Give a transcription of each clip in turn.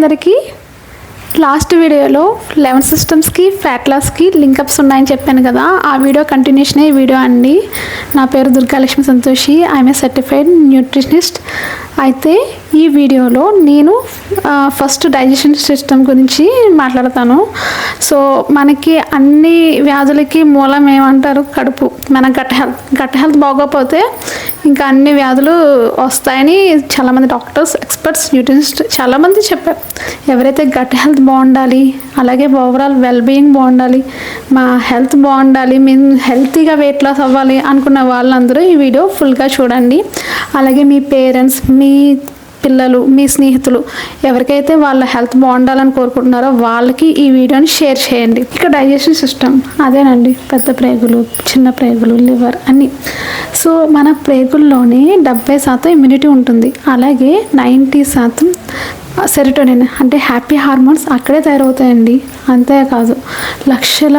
అందరికీ లాస్ట్ వీడియోలో లెవెన్ సిస్టమ్స్కి ఫ్యాట్ లాస్కి లింకప్స్ ఉన్నాయని చెప్పాను కదా. ఆ వీడియో కంటిన్యూషన్ ఈ వీడియో అండి. నా పేరు Durgalakshmi Santoshi. I'm a certified nutritionist. అయితే ఈ వీడియోలో నేను ఫస్ట్ డైజెషన్ సిస్టమ్ గురించి మాట్లాడతాను. సో మనకి అన్ని వ్యాధులకి మూలం ఏమంటారు? కడుపు. మన గట్ హెల్త్ గట్ హెల్త్ బాగోకపోతే ఇంకా అన్ని వ్యాధులు వస్తాయని చాలామంది డాక్టర్స్ ఎక్స్పర్ట్స్ న్యూట్రిషనిస్ట్ చాలామంది చెప్పారు. ఎవరైతే గట్ హెల్త్ బాగుండాలి అలాగే ఓవరాల్ వెల్ బీయింగ్ బాగుండాలి మా హెల్త్ బాగుండాలి మేము హెల్తీగా వెయిట్ లాస్ అవ్వాలి అనుకున్న వాళ్ళందరూ ఈ వీడియో ఫుల్గా చూడండి. అలాగే మీ పేరెంట్స్ మీ పిల్లలు మీ స్నేహితులు ఎవరికైతే వాళ్ళ హెల్త్ బాగుండాలని కోరుకుంటున్నారో వాళ్ళకి ఈ వీడియోని షేర్ చేయండి. ఇక డైజెషన్ సిస్టమ్ అదేనండి. పెద్ద ప్రేగులు చిన్న ప్రేగులు లివర్ అన్నీ. సో మన ప్రేగుల్లోనే డెబ్బై శాతం ఇమ్యూనిటీ ఉంటుంది. అలాగే నైంటీ శాతం సెరటోనిన్ అంటే హ్యాపీ హార్మోన్స్ అక్కడే తయారవుతాయండి. అంతేకాదు లక్షల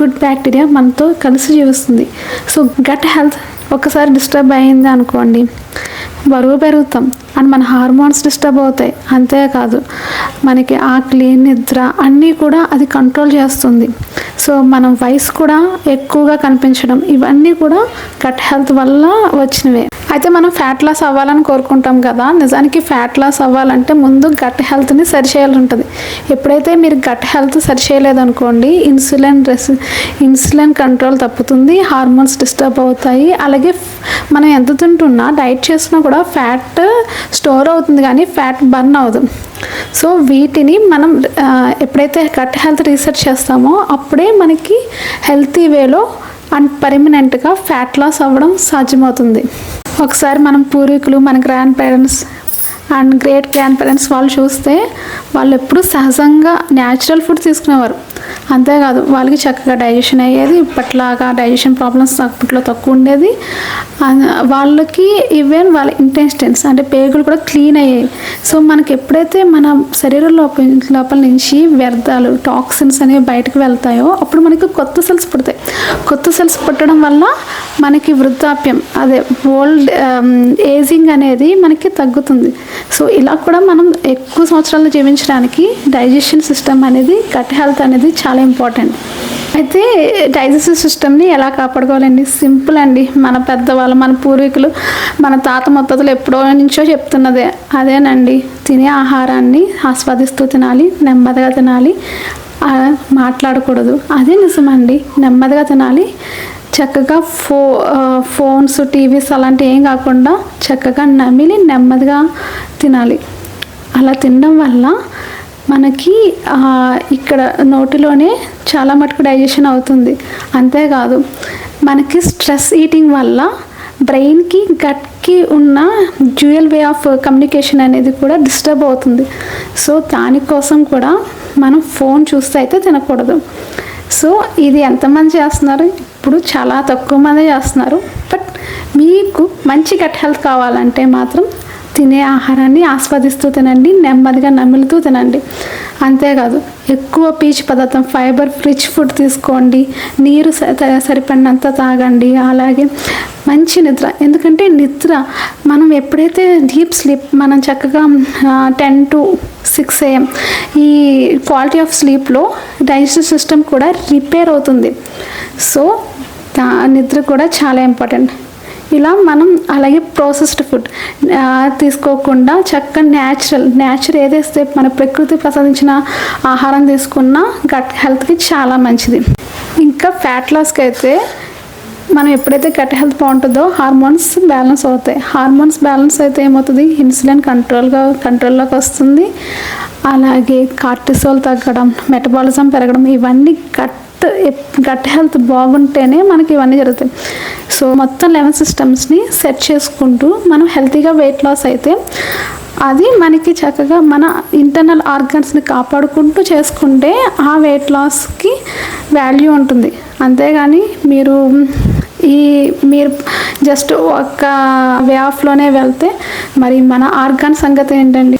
గుడ్ బ్యాక్టీరియా మనతో కలిసి జీవిస్తుంది. సో గట్ హెల్త్ ఒకసారి డిస్టర్బ్ అయింది అనుకోండి బరువు పెరుగుతాం అండ్ మన హార్మోన్స్ డిస్టర్బ్ అవుతాయి. అంతేకాదు మనకి ఆకలి నిద్ర అన్నీ కూడా అది కంట్రోల్ చేస్తుంది. సో మనం వయసు కూడా ఎక్కువగా కనిపించడం ఇవన్నీ కూడా గట్ హెల్త్ వల్ల వచ్చినవే. అయితే మనం ఫ్యాట్ లాస్ అవ్వాలని కోరుకుంటాం కదా. నిజానికి ఫ్యాట్ లాస్ అవ్వాలంటే ముందు గట్ హెల్త్ని సరిచేయాలి ఉంటుంది ఎప్పుడైతే మీరు గట్ హెల్త్ సరిచేయలేదనుకోండి ఇన్సులిన్ రెస్ ఇన్సులిన్ కంట్రోల్ తప్పుతుంది హార్మోన్స్ డిస్టర్బ్ అవుతాయి. అలాగే మనం ఎంత తింటున్నా డైట్ చేసినా కూడా ఫ్యాట్ స్టోర్ అవుతుంది కానీ ఫ్యాట్ బర్న్ అవ్వదు. సో వీటిని మనం ఎప్పుడైతే గట్ హెల్త్ రీసెర్చ్ చేస్తామో అప్పుడే మనకి హెల్తీ వేలో అండ్ పర్మనెంట్గా ఫ్యాట్ లాస్ అవ్వడం సాధ్యమవుతుంది. ఒకసారి మనం పూర్వీకులు మన grandparents and great grandparents వాళ్ళు చూస్తే వాళ్ళు ఎప్పుడు సహజంగా న్యాచురల్ ఫుడ్ తీసుకునేవారు. అంతేకాదు వాళ్ళకి చక్కగా డైజెషన్ అయ్యేది. ఇప్పట్లాగా డైజెషన్ ప్రాబ్లమ్స్ అప్పట్లో తక్కువ ఉండేది వాళ్ళకి ఈవెన్ వాళ్ళ ఇంటెస్టెన్స్ అంటే పేగులు కూడా క్లీన్ అయ్యాయి. సో మనకి ఎప్పుడైతే మన శరీరం లోపల లోపల నుంచి వ్యర్థాలు టాక్సిన్స్ అనేవి బయటకు వెళ్తాయో అప్పుడు మనకి కొత్త సెల్స్ పుడతాయి. కొత్త సెల్స్ పుట్టడం వల్ల మనకి వృద్ధాప్యం అదే ఓల్డ్ ఏజింగ్ um, అనేది మనకి తగ్గుతుంది. సో ఇలా కూడా మనం ఎక్కువ సంవత్సరాలు జీవించడానికి డైజెషన్ సిస్టమ్ అనేది గట్ హెల్త్ అనేది చాలా ఇంపార్టెంట్. అయితే డైజెస్టివ్ సిస్టమ్ని ఎలా కాపాడుకోవాలండి? సింపుల్ అండి. మన పెద్దవాళ్ళు మన పూర్వీకులు మన తాత ముత్తతులు ఎప్పుడో నుంచో చెప్తున్నదే. అదేనండి. తినే ఆహారాన్ని ఆస్వాదిస్తూ తినాలి నెమ్మదిగా తినాలి మాట్లాడకూడదు. అదే నిజమండి. నెమ్మదిగా తినాలి. చక్కగా ఫో ఫోన్స్ టీవీస్ అలాంటివి ఏం కాకుండా చక్కగా నమిలి నెమ్మదిగా తినాలి. అలా తినడం వల్ల మనకి ఇక్కడ నోటిలోనే చాలా మటుకు డైజెషన్ అవుతుంది. అంతేకాదు మనకి స్ట్రెస్ ఈటింగ్ వల్ల బ్రెయిన్కి గట్కి ఉన్న డ్యూయల్ వే ఆఫ్ కమ్యూనికేషన్ అనేది కూడా డిస్టర్బ్ అవుతుంది. సో దానికోసం కూడా మనం ఫోన్ చూస్తే అయితే తినకూడదు. సో ఇది ఎంతమంది చేస్తున్నారు? ఇప్పుడు చాలా తక్కువ మంది చేస్తున్నారు. బట్ మీకు మంచి గట్ హెల్త్ కావాలంటే మాత్రం తినే ఆహారాన్ని ఆస్వాదిస్తూ తినండి నెమ్మదిగా నమిలుతూ తినండి. అంతేకాదు ఎక్కువ పీచు పదార్థం ఫైబర్ రిచ్ ఫుడ్ తీసుకోండి. నీరు స- త- సరిపడినంత తాగండి. అలాగే మంచి నిద్ర. ఎందుకంటే నిద్ర మనం ఎప్పుడైతే డీప్ స్లీప్ మనం చక్కగా టెన్ టు సిక్స్ ఏఎం ఈ క్వాలిటీ ఆఫ్ స్లీప్లో డైజెస్టివ్ సిస్టమ్ కూడా రిపేర్ అవుతుంది. సో నిద్ర కూడా చాలా ఇంపార్టెంట్. ఇలా మనం అలాగే ప్రాసెస్డ్ ఫుడ్ తీసుకోకుండా చక్కగా న్యాచురల్ న్యాచురల్ ఏదైతే మన ప్రకృతి ప్రసాదించిన ఆహారం తీసుకున్నా గట్ హెల్త్కి చాలా మంచిది. ఇంకా ఫ్యాట్ లాస్కి అయితే మనం ఎప్పుడైతే గట్ హెల్త్ బాగుంటుందో హార్మోన్స్ బ్యాలెన్స్ అవుతాయి. హార్మోన్స్ బ్యాలెన్స్ అయితే ఏమవుతుంది? ఇన్సులిన్ కంట్రోల్గా కంట్రోల్లోకి వస్తుంది. అలాగే కార్టిసోల్ తగ్గడం మెటబాలిజం పెరగడం ఇవన్నీ గట్ గట్ హెల్త్ బాగుంటేనే మనకి ఇవన్నీ జరుగుతాయి. సో మొత్తం లెవెన్ సిస్టమ్స్ని సెట్ చేసుకుంటూ మనం హెల్తీగా వెయిట్ లాస్ అయితే అది మనకి చక్కగా మన ఇంటర్నల్ ఆర్గన్స్ని కాపాడుకుంటూ చేసుకుంటే ఆ వెయిట్ లాస్కి వాల్యూ ఉంటుంది. అంతేగాని మీరు ఈ మీరు జస్ట్ ఒక వే ఆఫ్లోనే వెళ్తే మరి మన ఆర్గాన్ సంగతి ఏంటండి?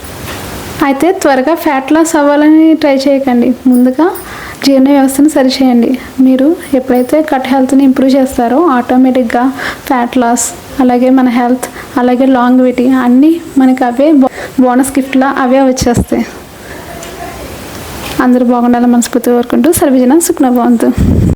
అయితే త్వరగా ఫ్యాట్ లాస్ అవ్వాలని ట్రై చేయకండి. ముందుగా జీర్ణ వ్యవస్థను సరిచేయండి. మీరు ఎప్పుడైతే కట్ హెల్త్ని ఇంప్రూవ్ చేస్తారో ఆటోమేటిక్గా ఫ్యాట్ లాస్ అలాగే మన హెల్త్ అలాగే లాంగ్విటీ అన్నీ మనకి అవే బోనస్ గిఫ్ట్లా అవే వచ్చేస్తాయి. అందరూ బాగుండాలని మనస్ఫూర్తి కోరుకుంటూ సర్వజనం సుఖ్నభవంతు